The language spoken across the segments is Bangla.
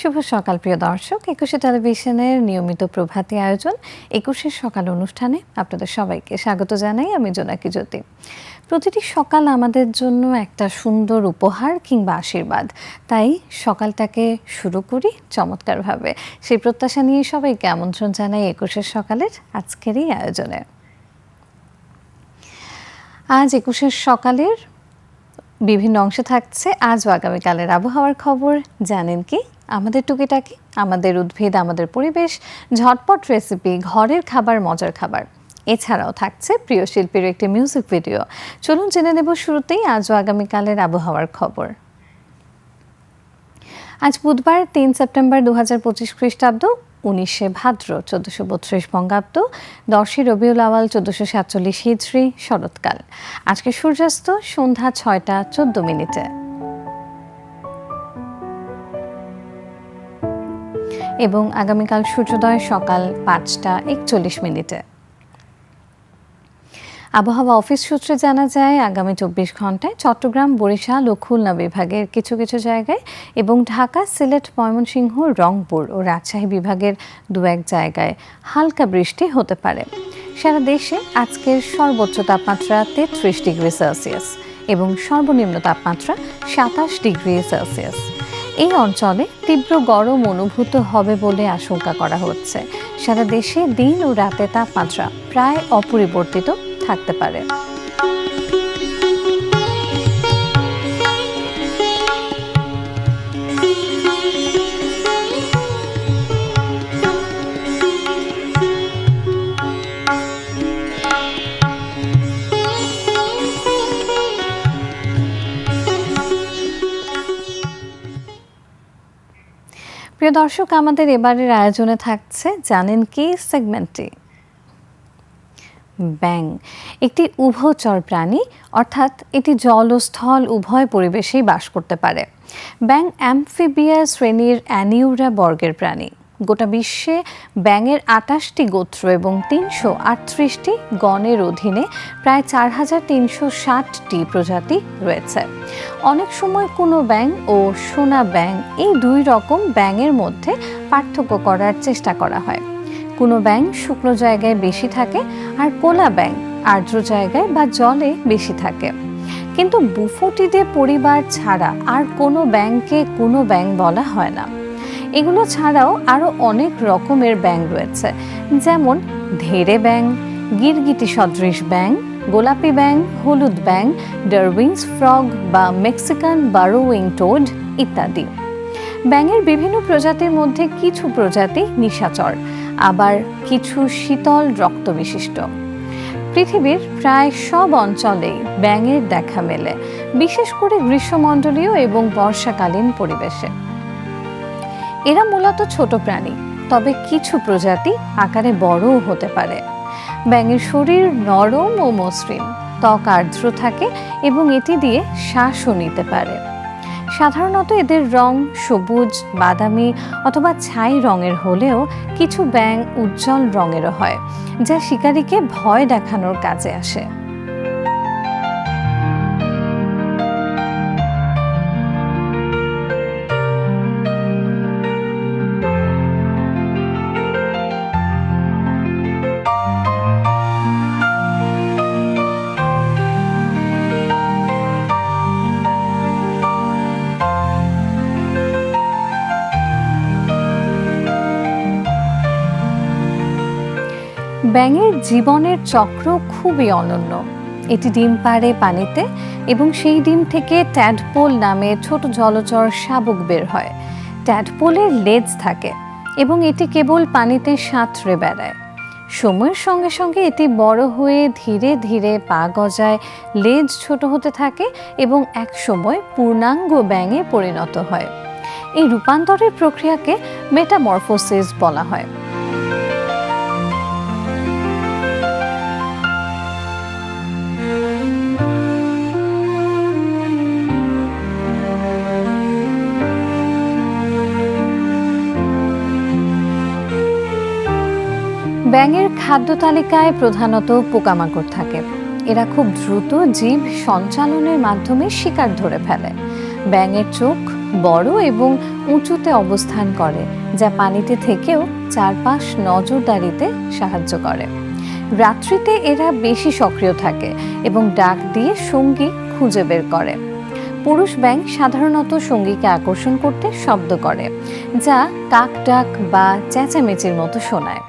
শুভ সকাল, প্রিয় দর্শক। একুশে টেলিভিশনের নিয়মিত প্রভাতী আয়োজন একুশের সকাল অনুষ্ঠানে আপনাদের সবাইকে স্বাগত জানাই, আমি জোনাকি জ্যোতি। প্রতিটি সকাল আমাদের জন্য একটা সুন্দর উপহার কিংবা আশীর্বাদ। তাই সকালটাকে শুরু করি চমৎকারভাবে। সেই প্রত্যাশা নিয়ে সবাইকে আমন্ত্রণ জানাই একুশের সকালের আজকের এই আয়োজনে। আজ একুশের সকালের বিভিন্ন অংশে থাকছে আজ ও আগামীকালের আবহাওয়ার খবর। জানেন কি? আমাদের টুকিটাকি, আমাদের উদ্ভিদ, আমাদের পরিবেশ, ঝটপট রেসিপি, ঘরের খাবার, মজার খাবার। এছাড়াও থাকছে প্রিয় শিল্পীর একটি মিউজিক ভিডিও। চলুন জেনে নেব শুরুতেই আজ ও আগামীকালের আবহাওয়ার খবর। আজ বুধবার, তিন সেপ্টেম্বর দু হাজার পঁচিশ খ্রিস্টাব্দ, উনিশে ভাদ্র চোদ্দশো বত্রিশ বঙ্গাব্দ, দশই রবিউল আওয়াল চোদ্দশো সাতচল্লিশ হিজড়ি, শরৎকাল। আজকে সূর্যাস্ত সন্ধ্যা ছয়টা চোদ্দ মিনিটে। এবং আগামীকাল সূর্যোদয় সকাল পাঁচটা একচল্লিশ মিনিটে। আবহাওয়া অফিস সূত্রে জানা যায়, আগামী চব্বিশ ঘন্টায় চট্টগ্রাম, বরিশাল ও খুলনা বিভাগের কিছু কিছু জায়গায় এবং ঢাকা, সিলেট, ময়মনসিংহ, রংপুর ও রাজশাহী বিভাগের দু এক জায়গায় হালকা বৃষ্টি হতে পারে। সারা দেশে আজকের সর্বোচ্চ তাপমাত্রা তেত্রিশ ডিগ্রি সেলসিয়াস এবং সর্বনিম্ন তাপমাত্রা সাতাশ ডিগ্রি সেলসিয়াস। এই অঞ্চলে তীব্র গরম অনুভূত হবে বলে আশঙ্কা করা হচ্ছে। সারা দেশে দিন ও রাতে তাপমাত্রা প্রায় অপরিবর্তিত থাকতে পারে। প্রিয় দর্শক, আমাদের এবারের আয়োজনে থাকছে, জানেন কি? সেগমেন্টটি। ব্যাং। একটি উভচর প্রাণী, অর্থাৎ এটি জল ও স্থল উভয় পরিবেশেই বাস করতে পারে। ব্যাং অ্যামফিবিয়া শ্রেণির অ্যানিউরা বর্গের প্রাণী। গোটা বিশ্বে ব্যাঙের আটাশটি গোত্র এবং তিনশো আটত্রিশটি গণের অধীনে প্রায় চার হাজার তিনশো ষাটটি প্রজাতি রয়েছে। অনেক সময় কোনো ব্যাং ও সোনা ব্যাং এই দুই রকম ব্যাঙের মধ্যে পার্থক্য করার চেষ্টা করা হয়। কোনো ব্যাং শুকনো জায়গায় বেশি থাকে আর কোলা ব্যাং আর্দ্র জায়গায় বা জলে বেশি থাকে। কিন্তু বুফোটিডে পরিবার ছাড়া আর কোনো ব্যাংকে কোনো ব্যাং বলা হয় না। এগুলো ছাড়াও আরও অনেক রকমের ব্যাং রয়েছে। যেমন ধেরে ব্যাং গিরগিটি সদৃশ ব্যাং গোলাপি ব্যাং হলুদ ব্যাং ডারউইন্স ফ্রগ বা মেক্সিকান বারোউইং টোড ইত্যাদি। ব্যাঙের বিভিন্ন প্রজাতির মধ্যে কিছু প্রজাতি নিশাচর, আবার কিছু শীতল রক্ত বিশিষ্ট পৃথিবীর প্রায় সব অঞ্চলেই ব্যাঙের দেখা মেলে, বিশেষ করে গ্রীষ্মমণ্ডলীয় এবং বর্ষাকালীন পরিবেশে। এরা মূলত ছোট প্রাণী, তবে কিছু প্রজাতি আকারে বড়ও হতে পারে। ব্যাঙের শরীর নরম ও মসৃণ, ত্বক আর্দ্র থাকে এবং এটি দিয়ে শ্বাসও নিতে পারে। সাধারণত এদের রং সবুজ, বাদামি অথবা ছাই রঙের হলেও কিছু ব্যাং উজ্জ্বল রঙেরও হয়, যা শিকারীকে ভয় দেখানোর কাজে আসে। ব্যাঙের জীবনের চক্র খুবই অনন্য। এটি ডিম পাড়ে পানিতে এবং সেই ডিম থেকে ট্যাডপোল নামে ছোট জলচর শাবক বের হয়। ট্যাডপোলের লেজ থাকে এবং এটি কেবল পানিতে সাঁতরে বেড়ায়। সময়ের সঙ্গে সঙ্গে এটি বড় হয়ে ধীরে ধীরে পা গজায়, লেজ ছোট হতে থাকে এবং এক সময় পূর্ণাঙ্গ ব্যাঙে পরিণত হয়। এই রূপান্তরের প্রক্রিয়াকে মেটামরফোসিস বলা হয়। ব্যাঙের খাদ্য তালিকায় প্রধানত পোকামাকড় থাকে। এরা খুব দ্রুত জীব সঞ্চালনের মাধ্যমে শিকার ধরে ফেলে। ব্যাঙের চোখ বড় এবং উঁচুতে অবস্থান করে, যা পানিতে থেকেও চারপাশ নজরদারিতে সাহায্য করে। রাত্রিতে এরা বেশি সক্রিয় থাকে এবং ডাক দিয়ে সঙ্গী খুঁজে বের করে। পুরুষ ব্যাঙ সাধারণত সঙ্গীকে আকর্ষণ করতে শব্দ করে, যা কাক ডাক বা চেঁচামেচির মতো শোনায়।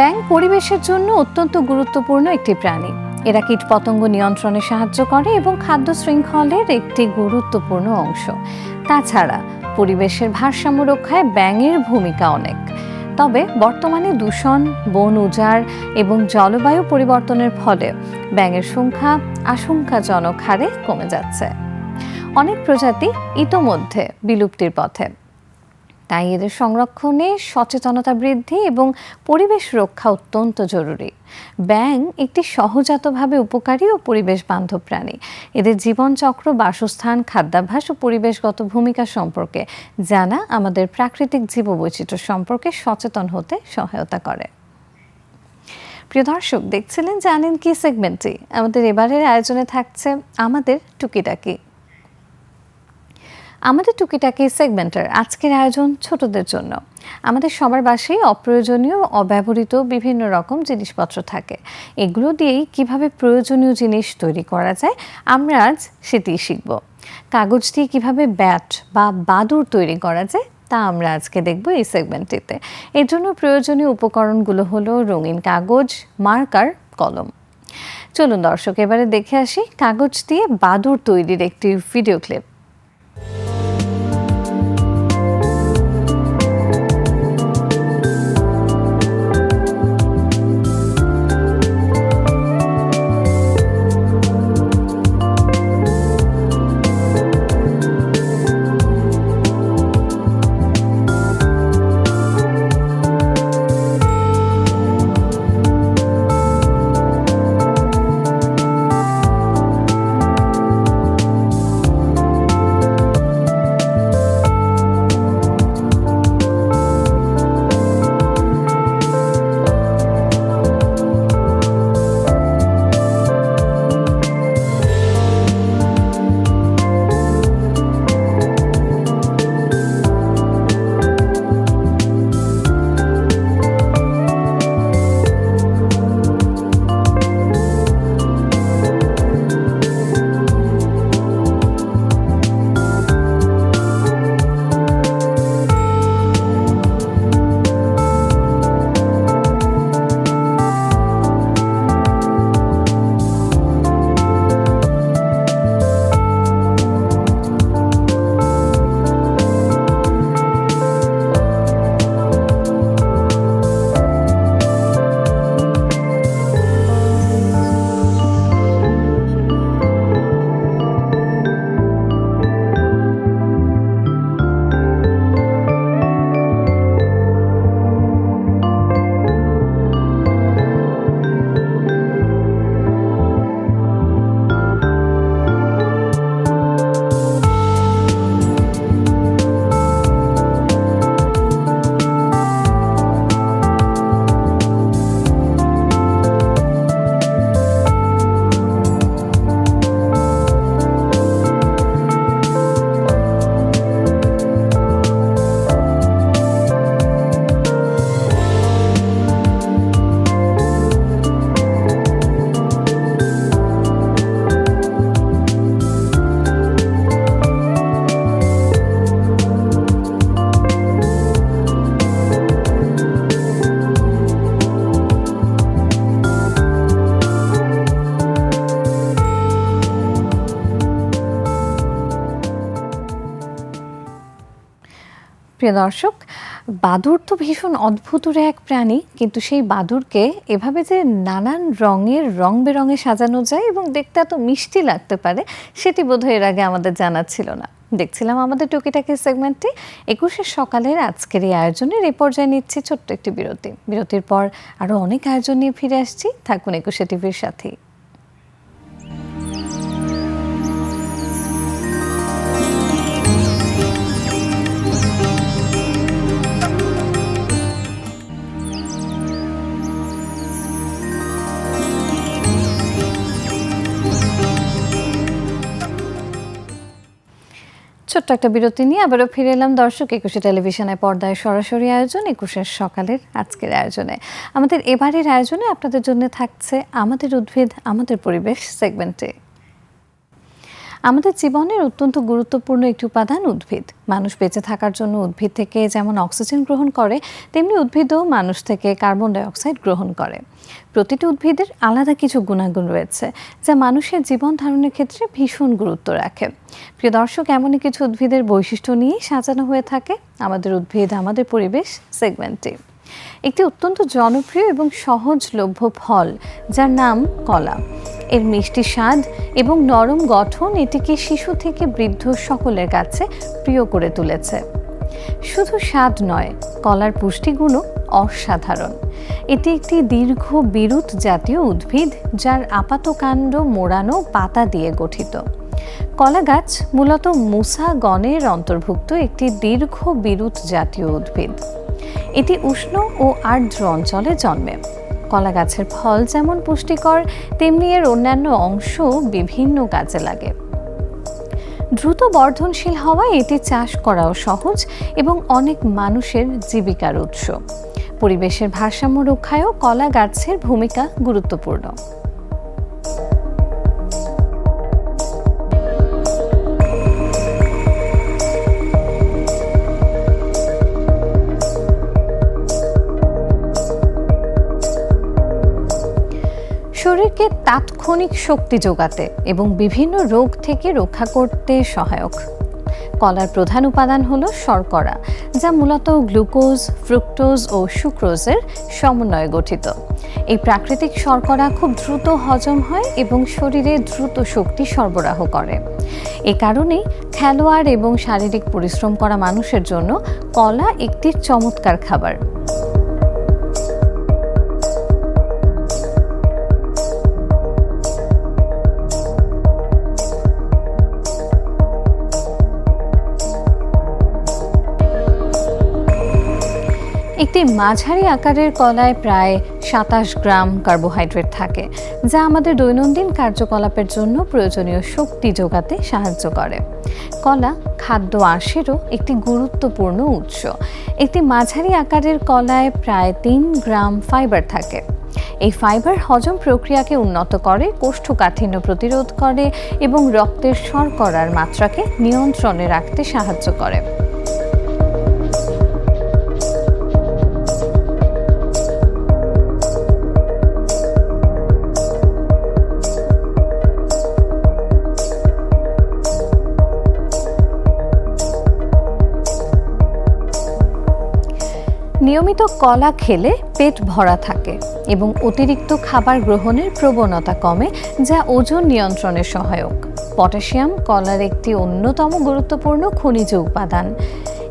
ব্যাঙ পরিবেশের জন্য অত্যন্ত গুরুত্বপূর্ণ একটি প্রাণী। এরা কীটপতঙ্গ নিয়ন্ত্রণে সাহায্য করে এবং খাদ্য শৃঙ্খলের একটি গুরুত্বপূর্ণ অংশ। তাছাড়া, পরিবেশের ভারসাম্য রক্ষায় ব্যাঙের ভূমিকা অনেক। তবে বর্তমানে দূষণ, বন উজাড় এবং জলবায়ু পরিবর্তনের ফলে ব্যাঙের সংখ্যা আশঙ্কাজনক হারে কমে যাচ্ছে। অনেক প্রজাতি ইতোমধ্যে বিলুপ্তির পথে। তাই এদের সংরক্ষণে সচেতনতা বৃদ্ধি এবং পরিবেশ রক্ষা অত্যন্ত জরুরি। ব্যাং একটি সহজাতভাবে উপকারী ও পরিবেশ বান্ধব প্রাণী। এদের জীবনচক্র, বাসস্থান, খাদ্যাভ্যাস ও পরিবেশগত ভূমিকা সম্পর্কে জানা আমাদের প্রাকৃতিক জীববৈচিত্র্য সম্পর্কে সচেতন হতে সহায়তা করে। প্রিয় দর্শক, দেখছিলেন জানেন কি সেগমেন্টটি? আমাদের এবারের আয়োজনে থাকছে আমাদের টুকিটাকি। আমাদের টুকিটাকি সেগমেন্টের আজকের আয়োজন ছোটদের জন্য। আমাদের সবার বাসায় অপ্রয়োজনীয়, অব্যবহৃত বিভিন্ন রকম জিনিসপত্র থাকে। এগুলো দিয়েই কীভাবে প্রয়োজনীয় জিনিস তৈরি করা যায়, আমরা আজ সেটি শিখব। কাগজ দিয়ে কীভাবে ব্যাট বা বাদুর তৈরি করা যায়, তা আমরা আজকে দেখব এই সেগমেন্টটিতে। এর জন্য প্রয়োজনীয় উপকরণগুলো হলো রঙিন কাগজ, মার্কার, কলম। চলুন দর্শক, এবারে দেখে আসি কাগজ দিয়ে বাদুর তৈরির একটি ভিডিও ক্লিপ। প্রিয় দর্শক বাদুর তো ভীষণ অদ্ভুত এক প্রাণী, কিন্তু সেই বাদুরকে এভাবে যে নানান রঙের রং বেরঙে সাজানো যায় এবং দেখতে এত মিষ্টি লাগতে পারে, সেটি বোধহয় এর আগে আমাদের জানা ছিল না। দেখছিলাম আমাদের টুকিটাকি সেগমেন্টটি। একুশের সকালের আজকের এই আয়োজনের এই পর্যায়ে নিচ্ছি ছোট্ট একটি বিরতি। বিরতির পর আরও অনেক আয়োজন নিয়ে ফিরে আসছি। থাকুন একুশে টিভির সাথেই। ছোট্ট একটা বিরতি নিয়ে আবারও ফিরে এলাম দর্শক একুশে টেলিভিশনে পর্দায় সরাসরি আয়োজন, একুশের সকালের আজকের আয়োজনে। আমাদের এবারের আয়োজনে আপনাদের জন্য থাকছে আমাদের উদ্ভিদ, আমাদের পরিবেশ সেগমেন্টে আমাদের জীবনের অত্যন্ত গুরুত্বপূর্ণ একটি উপাদান উদ্ভিদ। মানুষ বেঁচে থাকার জন্য উদ্ভিদ থেকে যেমন অক্সিজেন গ্রহণ করে, তেমনি উদ্ভিদও মানুষ থেকে কার্বন ডাইঅক্সাইড গ্রহণ করে। প্রতিটি উদ্ভিদের আলাদা কিছু গুণাগুণ রয়েছে, যা মানুষের জীবন ধারণের ক্ষেত্রে ভীষণ গুরুত্ব রাখে। প্রিয় দর্শক, এমনই কিছু উদ্ভিদের বৈশিষ্ট্য নিয়েই সাজানো হয়ে থাকে আমাদের উদ্ভিদ, আমাদের পরিবেশ সেগমেন্টে একটি অত্যন্ত জনপ্রিয় এবং সহজলভ্য ফল, যার নাম কলা। এর মিষ্টি স্বাদ এবং নরম গঠন এটিকে শিশু থেকে বৃদ্ধ সকলের কাছে প্রিয় করে তুলেছে। শুধু স্বাদ নয়, কলার পুষ্টিগুণও অসাধারণ। এটি একটি দীর্ঘ বিরুৎ জাতীয় উদ্ভিদ, যার আপাত কাণ্ড মোড়ানো পাতা দিয়ে গঠিত। কলা গাছ মূলত মুসা গণের অন্তর্ভুক্ত একটি দীর্ঘ বিরুৎ জাতীয় উদ্ভিদ। এটি উষ্ণ ও আর্দ্র অঞ্চলে জন্মে। কলা গাছের ফল যেমন পুষ্টিকর, তেমনি এর অন্যান্য অংশ বিভিন্ন কাজে লাগে। দ্রুত বর্ধনশীল হওয়ায় এটি চাষ করাও সহজ এবং অনেক মানুষের জীবিকার উৎস। পরিবেশের ভারসাম্য রক্ষায়ও কলা গাছের ভূমিকা গুরুত্বপূর্ণ। শরীরকে তাৎক্ষণিক শক্তি যোগাতে এবং বিভিন্ন রোগ থেকে রক্ষা করতে সহায়ক। কলার প্রধান উপাদান হলো শর্করা, যা মূলত গ্লুকোজ, ফ্রুক্টোজ ও সুক্রোজের সমন্বয়ে গঠিত। এই প্রাকৃতিক শর্করা খুব দ্রুত হজম হয় এবং শরীরে দ্রুত শক্তি সরবরাহ করে। এ কারণেই খেলোয়াড় এবং শারীরিক পরিশ্রম করা মানুষের জন্য কলা একটি চমৎকার খাবার। মাঝারি আকারের কলায় প্রায় সাতাশ গ্রাম কার্বোহাইড্রেট থাকে, যা আমাদের দৈনন্দিন কার্যকলাপের জন্য প্রয়োজনীয় শক্তি যোগাতে সাহায্য করে। কলা খাদ্য আঁশেরও একটি গুরুত্বপূর্ণ উৎস। একটি মাঝারি আকারের কলায় প্রায় তিন গ্রাম ফাইবার থাকে। এই ফাইবার হজম প্রক্রিয়াকে উন্নত করে, কোষ্ঠকাঠিন্য প্রতিরোধ করে এবং রক্তের শর্করার মাত্রাকে নিয়ন্ত্রণে রাখতে সাহায্য করে। নিয়মিত কলা খেলে পেট ভরা থাকে এবং অতিরিক্ত খাবার গ্রহণের প্রবণতা কমে, যা ওজন নিয়ন্ত্রণে সহায়ক। পটাশিয়াম কলার একটি অন্যতম গুরুত্বপূর্ণ খনিজ উপাদান।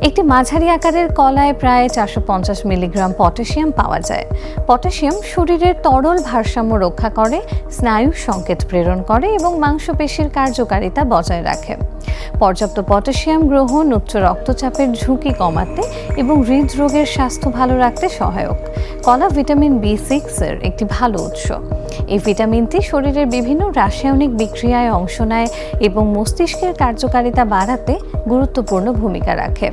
একটি মাঝারি আকারের কলায় প্রায় চারশো পঞ্চাশ মিলিগ্রাম পটাশিয়াম পাওয়া যায়। পটাশিয়াম শরীরের তরল ভারসাম্য রক্ষা করে স্নায়ু সংকেত প্রেরণ করে এবং মাংসপেশির কার্যকারিতা বজায় রাখে। পর্যাপ্ত পটাশিয়াম গ্রহণ উচ্চ রক্তচাপের ঝুঁকি কমাতে এবং হৃদরোগের স্বাস্থ্য ভালো রাখতে সহায়ক। কলা ভিটামিন বি সিক্সের একটি ভালো উৎস। এই ভিটামিনটি শরীরের বিভিন্ন রাসায়নিক বিক্রিয়ায় অংশ নেয় এবং মস্তিষ্কের কার্যকারিতা বাড়াতে গুরুত্বপূর্ণ ভূমিকা রাখে।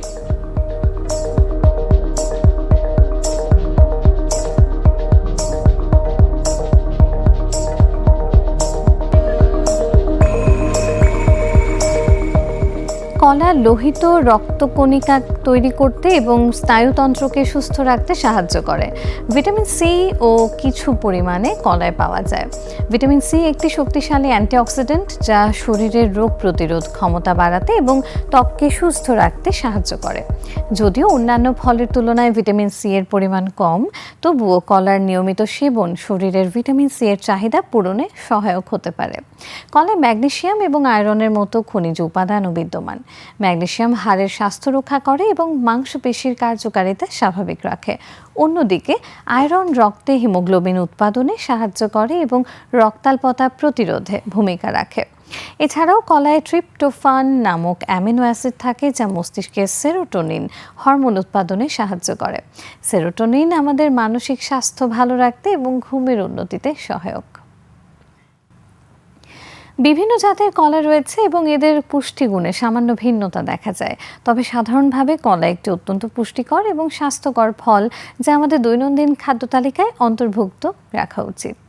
কলা লোহিত রক্তকণিকা তৈরি করতে এবং স্নায়ুতন্ত্রকে সুস্থ রাখতে সাহায্য করে। ভিটামিন সি ও কিছু পরিমাণে কলায় পাওয়া যায়। ভিটামিন সি একটি শক্তিশালী অ্যান্টিঅক্সিডেন্ট যা শরীরের রোগ প্রতিরোধ ক্ষমতা বাড়াতে এবং ত্বককে সুস্থ রাখতে সাহায্য করে। যদিও অন্যান্য ফলের তুলনায় ভিটামিন সি এর পরিমাণ কম, তবুও কলার নিয়মিত সেবন শরীরের ভিটামিন সি এর চাহিদা পূরণে সহায়ক হতে পারে। কলায় ম্যাগনেশিয়াম এবং আয়রনের মতো খনিজ উপাদানও বিদ্যমান। ম্যাগনেশিয়াম হাড়ের স্বাস্থ্য রক্ষা করে এবং মাংসপেশির কার্যকারিতা স্বাভাবিক রাখে। অন্যদিকে, আয়রন রক্তে হিমোগ্লোবিন উৎপাদনে সাহায্য করে এবং রক্তাল্পতা প্রতিরোধে ভূমিকা রাখে। এছাড়াও কলায় ট্রিপ্টোফান নামক অ্যামিনো অ্যাসিড থাকে যা মস্তিষ্কে সেরোটোনিন হরমোন উৎপাদনে সাহায্য করে। সেরোটোনিন আমাদের মানসিক স্বাস্থ্য ভালো রাখতে এবং ঘুমের উন্নতিতে সহায়ক। বিভিন্ন জাতের কলা রয়েছে এবং এদের পুষ্টিগুণে সামান্য ভিন্নতা দেখা যায়। তবে সাধারণভাবে কলা একটি অত্যন্ত পুষ্টিকর এবং স্বাস্থ্যকর ফল, যা আমাদের দৈনন্দিন খাদ্য তালিকায় অন্তর্ভুক্ত রাখা উচিত।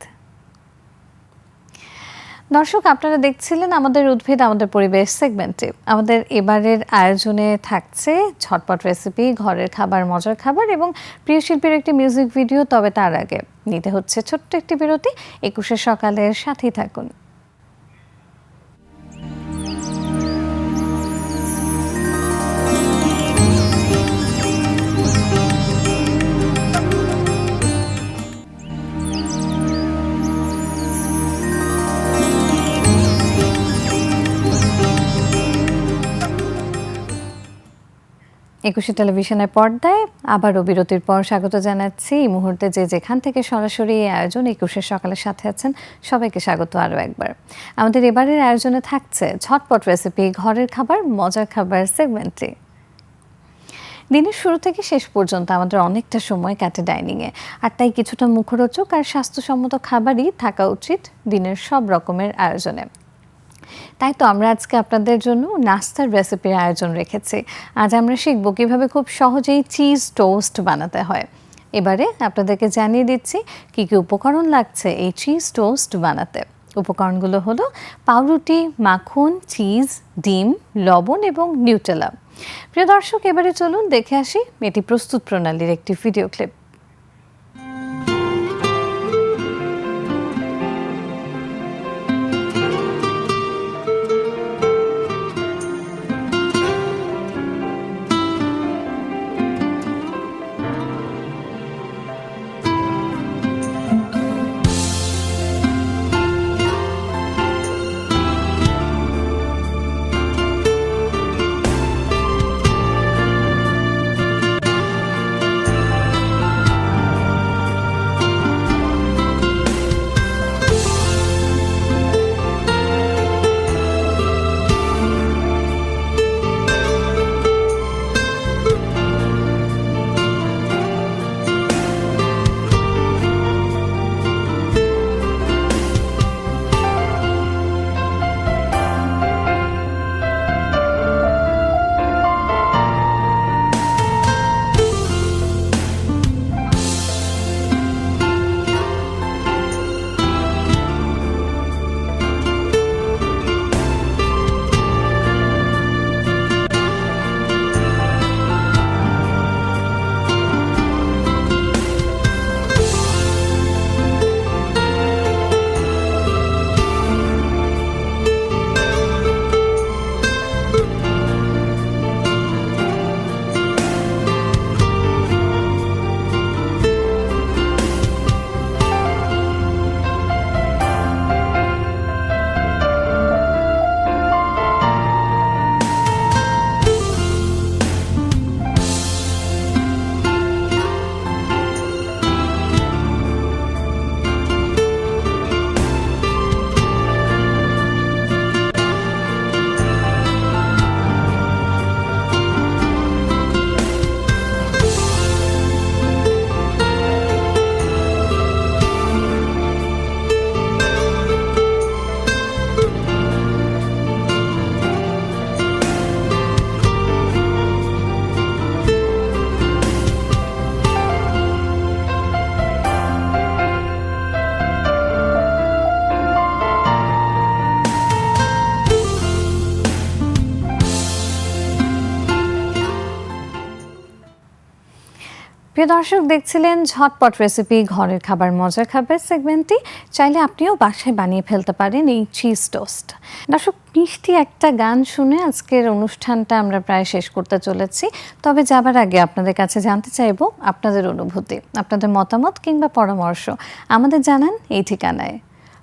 দর্শক, আপনারা দেখছিলেন আমাদের উদ্ভিদ, আমাদের পরিবেশ সেগমেন্টে। আমাদের এবারের আয়োজনে থাকছে ঝটপট রেসিপি, ঘরের খাবার, মজার খাবার এবং প্রিয় শিল্পীর একটি মিউজিক ভিডিও, তবে তার আগে নিতে হচ্ছে ছোট্ট একটি বিরতি। একুশে সকালের সাথেই থাকুন। একুশে টেলিভিশনের পর্দায় আবারও বিরতির পর স্বাগত জানাচ্ছি। এই মুহূর্তে যে যেখান থেকে সরাসরি এই আয়োজন একুশের সকালের সাথে আছেন, সবাইকে স্বাগত আরও একবার। আমাদের এবারের আয়োজনে থাকছে ঝটপট রেসিপি ঘরের খাবার, মজার খাবার সেগমেন্টে দিনের শুরু থেকে শেষ পর্যন্ত আমাদের অনেকটা সময় কাটে ডাইনিংয়ে আর তাই কিছুটা মুখরোচক আর স্বাস্থ্যসম্মত খাবারই থাকা উচিত দিনের সব রকমের আয়োজনে। তাই তো আমরা আজকে আপনাদের জন্য নাস্তার রেসিপির আয়োজন রেখেছি। আজ আমরা শিখব কীভাবে খুব সহজেই চিজ টোস্ট বানাতে হয়। এবারে আপনাদেরকে জানিয়ে দিচ্ছি, কী কী উপকরণ লাগছে এই চিজ টোস্ট বানাতে। উপকরণগুলো হলো পাউরুটি, মাখন চিজ ডিম, লবণ এবং নিউটেলা প্রিয় দর্শক, এবারে চলুন দেখে আসি এটি প্রস্তুত প্রণালীর একটি ভিডিও ক্লিপ দর্শক দেখছিলেন ঝটপট রেসিপি ঘরের খাবার মজার খাবার সেগমেন্টটি চাইলে আপনিও বাসায় বানিয়ে ফেলতে পারেন এই চিজ টোস্ট দর্শক, মিষ্টি একটা গান শুনে আজকের অনুষ্ঠানটা আমরা প্রায় শেষ করতে চলেছি। তবে যাবার আগে আপনাদের কাছে জানতে চাইব আপনাদের অনুভূতি, আপনাদের মতামত কিংবা পরামর্শ আমাদের জানান এই ঠিকানায়।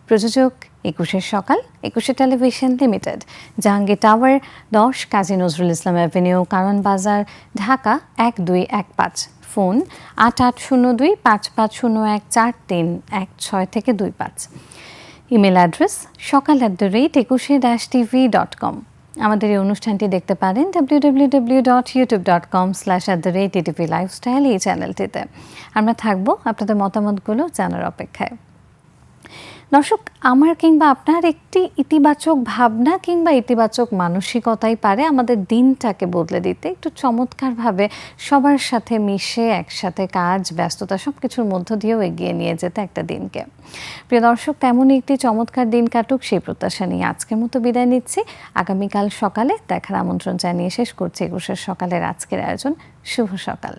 প্রযোজক একুশের সকাল, একুশে টেলিভিশন লিমিটেড, জাহাঙ্গীর টাওয়ার, দশ কাজী নজরুল ইসলাম অ্যাভিনিউ, কারণ বাজার, ঢাকা এক দুই এক পাঁচ। ফোন আট আট শূন্য দুই পাঁচ পাঁচ শূন্য এক চার তিন এক ছয় থেকে দুই পাঁচ। Email address Sakal at the rate Ekushey dash TV dot com আমাদের এই অনুষ্ঠানটি দেখতে পারেন W W W dot YouTube dot com slash at the rate ATV lifestyle এই চ্যানেলটিতে আমরা থাকব আপনাদের মতামতগুলো জানার অপেক্ষায়। দর্শক, আমার কিংবা আপনার একটি ইতিবাচক ভাবনা কিংবা ইতিবাচক মানসিকতাই পারে আমাদের দিনটাকে বদলে দিতে। একটু চমৎকারভাবে সবার সাথে মিশে, একসাথে কাজ, ব্যস্ততা সব কিছুর মধ্য দিয়েও এগিয়ে নিয়ে যেতে একটা দিনকে। প্রিয় দর্শক, তেমনই একটি চমৎকার দিন কাটুক, সেই প্রত্যাশা নিয়ে আজকের মতো বিদায় নিচ্ছি। আগামীকাল সকালে দেখার আমন্ত্রণ জানিয়ে শেষ করছি একুশের সকালের আজকের আয়োজন। শুভ সকাল।